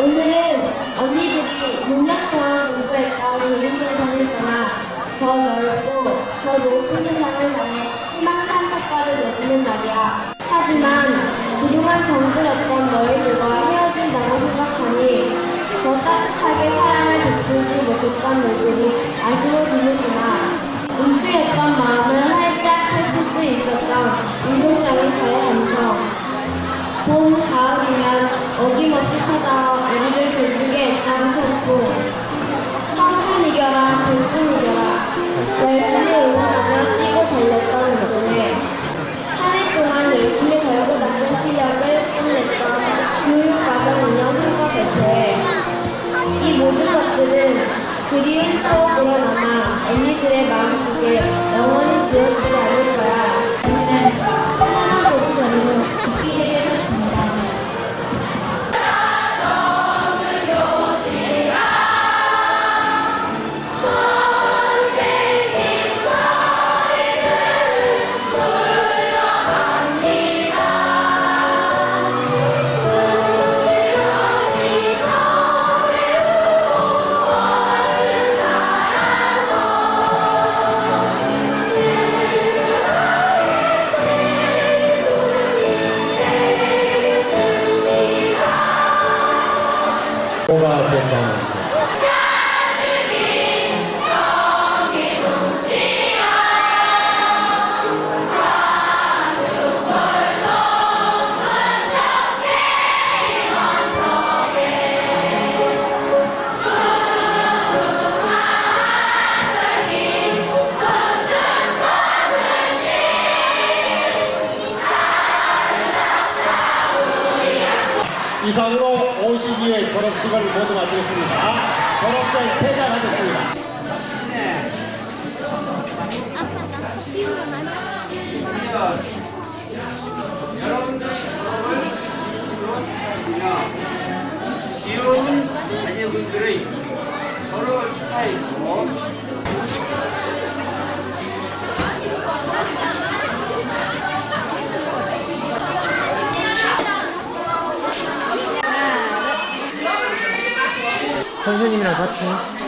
오늘은 언니들이 6년 동안 공부했던 교육대상을 떠나 더 넓고 더 높은 세상을 향해 희망찬 첫발을 내딛는 날이야. 하지만 그동안 정들었던 너희들과 헤어진다고 생각하니 더 따뜻하게 사랑을 베풀지 못했던 너희 オーバーテン。 이상으로 52회 졸업식을 모두 마치겠습니다. 졸업생 퇴장하겠습니다. 귀여운 자녀분들의 서로 축하했고 선생님이랑 같이